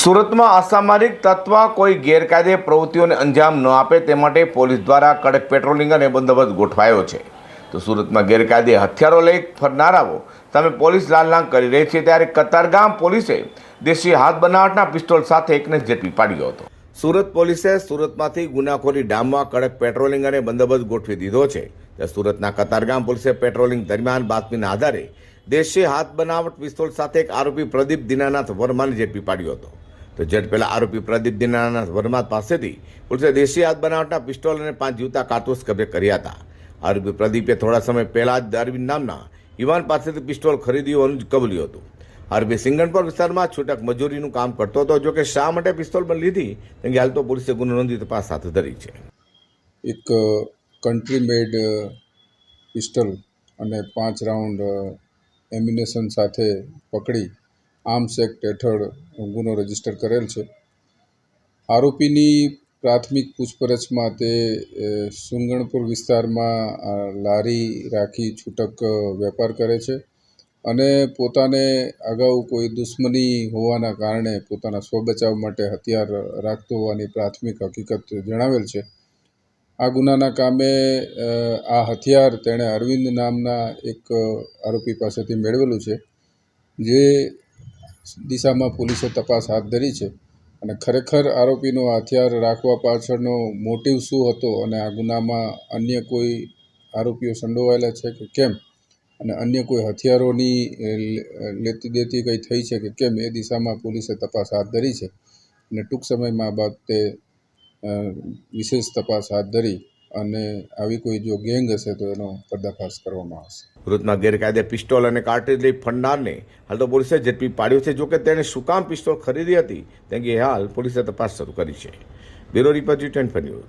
સુરતમાં અસામાજિક તત્વ કોઈ ગેરકાયદે પ્રવૃત્તિઓને અંજામ ન આપે તે માટે પોલીસ દ્વારા કડક પેટ્રોલિંગ અને બંદોબસ્ત ગોઠવાયો છે. તો સુરતમાં ગેરકાયદે હથિયારો લઈ ફરનારાઓ સામે પોલીસ લાલલાંગ કરી રહી છે ત્યારે કતારગામ પોલીસે દેશી હાથ બનાવટના પિસ્તોલ સાથે એકને ઝડપી પાડ્યો હતો. સુરત પોલીસે સુરતમાંથી ગુનાખોરી ડામમાં કડક પેટ્રોલિંગ અને બંદોબસ્ત ગોઠવી દીધો છે. સુરતના કતારગામ પોલીસે પેટ્રોલિંગ દરમિયાન બાતમીના આધારે દેશી હાથ બનાવટ પિસ્તોલ સાથે એક આરોપી પ્રદીપ દિનાનાથ વર્માને ઝડપી પાડ્યો હતો. તો જેટ પહેલા આરોપી પ્રદીપ દિનાનાથ વર્મા પાસેથી પોલીસે દેશી હાથ બનાવટના પિસ્તોલ અને પાંચ જીવતા કારતૂસ કબજે કર્યા હતા. આરોપી પ્રદીપે થોડા સમય પહેલા જ અરવિંદ નામના યુવાન પાસેથી પિસ્તોલ ખરીદ્યું હોવાનું કબલ્યું હતું. આરોપી સિંગણપર વિસ્તારમાં છૂટક મજૂરીનું કામ કરતો હતો, જોકે શા માટે પિસ્તોલ પણ લીધી કે હાલ તો પોલીસે ગુનો નોંધી તપાસ હાથ ધરી છે. એક કન્ટ્રી મેડ પિસ્ટલ અને પાંચ રાઉન્ડ એમ્યુનેશન સાથે પકડી આર્મ્સ એક્ટ હેઠળ ગુનો રજિસ્ટર કરેલ છે. આરોપીની પ્રાથમિક પૂછપરછમાં તે સુંગણપુર વિસ્તારમાં લારી રાખી છૂટક વેપાર કરે છે અને પોતાને અગાઉ કોઈ દુશ્મની હોવાના કારણે પોતાના સ્વબચાવ માટે હથિયાર રાખતો હોવાની પ્રાથમિક હકીકત જણાવેલ છે. આ ગુનાના કામે આ હથિયાર તેણે અરવિંદ નામના એક આરોપી પાસેથી મેળવેલું છે, જે દિશામાં પોલીસે તપાસ હાથ ધરી છે અને ખરેખર આરોપીનો હથિયાર રાખવા પાછળનો મોટિવ શું હતો અને આ ગુનામાં અન્ય કોઈ આરોપીઓ સંડોવાયેલા છે કે કેમ? અને અન્ય કોઈ હથિયારોની લેતી દેતી કંઈ થઈ છે કે કેમ? એ દિશામાં પોલીસે તપાસ હાથ ધરી છે અને ટૂંક સમયમાં આ બાબતે વિશેષ તપાસ હાથ ધરી અને આવી કોઈ જો ગેંગ હશે તો એનો પર્દાફાશ કરવામાં આવશે. સુરતમાં ગેરકાયદે પિસ્તોલ અને કાર્ટેજ લઈ ફંડનારને હાલ તો પોલીસે ઝડપી પાડ્યો છે. જોકે તેણે શું કામ ખરીદી હતી તેની હાલ પોલીસે તપાસ શરૂ કરી છે. Bureau report twenty news.